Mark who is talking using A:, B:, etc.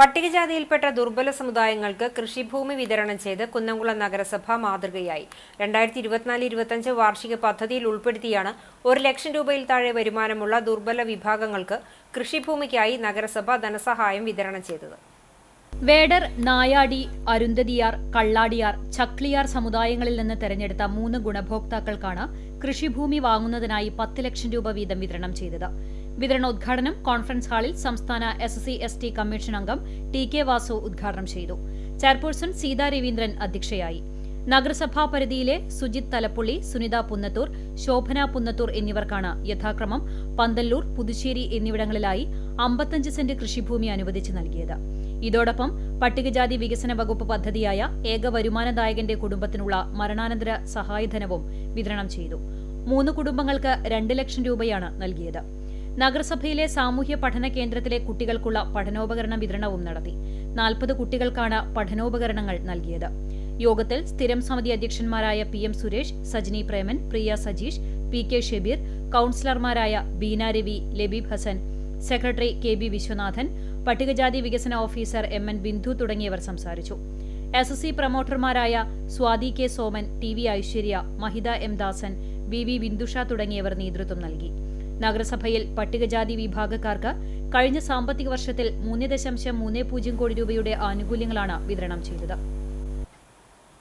A: പട്ടികജാതിയിൽപ്പെട്ട ദുർബല സമുദായങ്ങൾക്ക് കൃഷിഭൂമി വിതരണം ചെയ്ത് കുന്നംകുളം നഗരസഭ മാതൃകയായി. രണ്ടായിരത്തി ഇരുപത്തിനാല് ഇരുപത്തഞ്ച് വാർഷിക പദ്ധതിയിൽ ഉൾപ്പെടുത്തിയാണ് ഒരു ലക്ഷം രൂപയിൽ താഴെ വരുമാനമുള്ള ദുർബല വിഭാഗങ്ങൾക്ക് കൃഷിഭൂമിക്കായി നഗരസഭ ധനസഹായം വിതരണം ചെയ്തത്.
B: വേടർ നായാടി അരുന്ധതിയാർ കള്ളാടിയാർ ചക്ലിയാർ സമുദായങ്ങളിൽ നിന്ന് തെരഞ്ഞെടുത്ത മൂന്ന് ഗുണഭോക്താക്കൾക്കാണ് കൃഷിഭൂമി വാങ്ങുന്നതിനായി പത്ത് ലക്ഷം രൂപ വീതം വിതരണം ചെയ്തത്. വിതരണോദ്ഘാടനം കോൺഫറൻസ് ഹാളിൽ സംസ്ഥാന S C S T commission അംഗം ടി കെ വാസു ഉദ്ഘാടനം ചെയ്തു. ചെയർപേഴ്സൺ സീതാ രവീന്ദ്രൻ അധ്യക്ഷയായി. നഗരസഭാ പരിധിയിലെ സുജിത് തലപ്പുള്ളി സുനിത പുന്നത്തൂർ ശോഭന പുന്നത്തൂർ എന്നിവർക്കാണ് യഥാക്രമം പന്തല്ലൂർ പുതുശ്ശേരി എന്നിവിടങ്ങളിലായി അമ്പത്തഞ്ച് സെന്റ് കൃഷിഭൂമി അനുവദിച്ചു നൽകിയത്. ഇതോടൊപ്പം പട്ടികജാതി വികസന വകുപ്പ് പദ്ധതിയായ ഏക വരുമാനദായകന്റെ കുടുംബത്തിനുള്ള മരണാനന്തര സഹായധനവും വിതരണം ചെയ്തു. മൂന്ന് കുടുംബങ്ങൾക്ക് രണ്ട് ലക്ഷം രൂപയാണ് നൽകിയത്. നഗരസഭയിലെ സാമൂഹ്യ പഠന കേന്ദ്രത്തിലെ കുട്ടികൾക്കുള്ള പഠനോപകരണ വിതരണവും നടത്തി. നാൽപ്പത് കുട്ടികൾക്കാണ് പഠനോപകരണങ്ങൾ നൽകിയത്. യോഗത്തിൽ സ്ഥിരം സമിതി അധ്യക്ഷന്മാരായ P M Suresh Sajini Preman Priya Sajeesh P K Shebeer കൌൺസിലർമാരായ Beena Ravi Labeeb Hasan secretary K B Viswanathan പട്ടികജാതി വികസന ഓഫീസർ എം എൻ ബിന്ദു തുടങ്ങിയവർ സംസാരിച്ചു. S S C പ്രൊമോട്ടർമാരായ Swathi K Soman T V Aishwarya Mahitha M Dasan V V Bindusha തുടങ്ങിയവർ നേതൃത്വം നൽകി. നഗരസഭയിൽ പട്ടികജാതി വിഭാഗക്കാർക്ക് കഴിഞ്ഞ സാമ്പത്തിക വർഷത്തിൽ മൂന്ന് ദശാംശം മൂന്ന് പൂജ്യം കോടി രൂപയുടെ ആനുകൂല്യങ്ങളാണ് വിതരണം ചെയ്തത്.